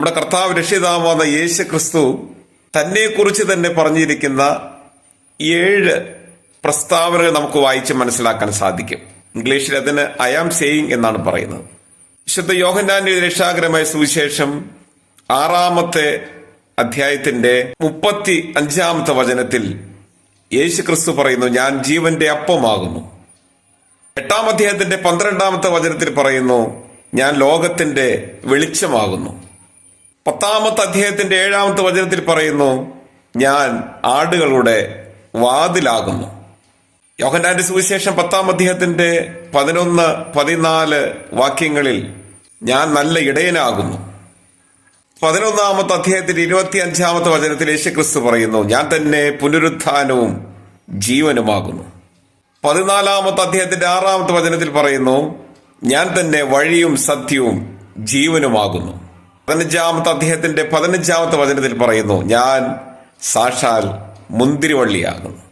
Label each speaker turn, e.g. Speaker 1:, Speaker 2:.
Speaker 1: നമ്മുടെ കർത്താവ് രക്ഷിതാവാദ യേശു ക്രിസ്തു തന്നെക്കുറിച്ച് തന്നെ പറഞ്ഞിരിക്കുന്ന ഏഴ് പ്രസ്താവനകൾ നമുക്ക് വായിച്ച് മനസ്സിലാക്കാൻ സാധിക്കും. ഇംഗ്ലീഷിൽ അതിന് ഐ ആം സേയിങ് എന്നാണ് പറയുന്നത്. വിശുദ്ധ യോഹന്നാന്റെ രക്ഷാകരമായ സുവിശേഷം ആറാമത്തെ അധ്യായത്തിന്റെ മുപ്പത്തി അഞ്ചാമത്തെ വചനത്തിൽ യേശു ക്രിസ്തു പറയുന്നു ഞാൻ ജീവന്റെ അപ്പമാകുന്നു. എട്ടാം അധ്യായത്തിന്റെ പന്ത്രണ്ടാമത്തെ വചനത്തിൽ പറയുന്നു ഞാൻ ലോകത്തിന്റെ വെളിച്ചമാകുന്നു. പത്താമത്തെ അധ്യായത്തിന്റെ ഏഴാമത്തെ വചനത്തിൽ പറയുന്നു ഞാൻ ആടുകളുടെ വാതിലാകുന്നു. യോഹന്നാന്റെ സുവിശേഷം പത്താം അധ്യായത്തിന്റെ പതിനൊന്ന് പതിനാല് വാക്യങ്ങളിൽ ഞാൻ നല്ല ഇടയനാകുന്നു. പതിനൊന്നാമത്തെ അധ്യായത്തിന്റെ ഇരുപത്തി അഞ്ചാമത്തെ വചനത്തിൽ യേശുക്രിസ്തു പറയുന്നു ഞാൻ തന്നെ പുനരുത്ഥാനവും ജീവനുമാകുന്നു. പതിനാലാമത്തെ അധ്യായത്തിന്റെ ആറാമത്തെ വചനത്തിൽ പറയുന്നു ഞാൻ തന്നെ വഴിയും സത്യവും ജീവനുമാകുന്നു. പതിനഞ്ചാമത്തെ അദ്ദേഹത്തിന്റെ പതിനഞ്ചാമത്തെ വചനത്തിൽ പറയുന്നു ഞാൻ സാക്ഷാൽ മുന്തിരിവള്ളിയാകുന്നു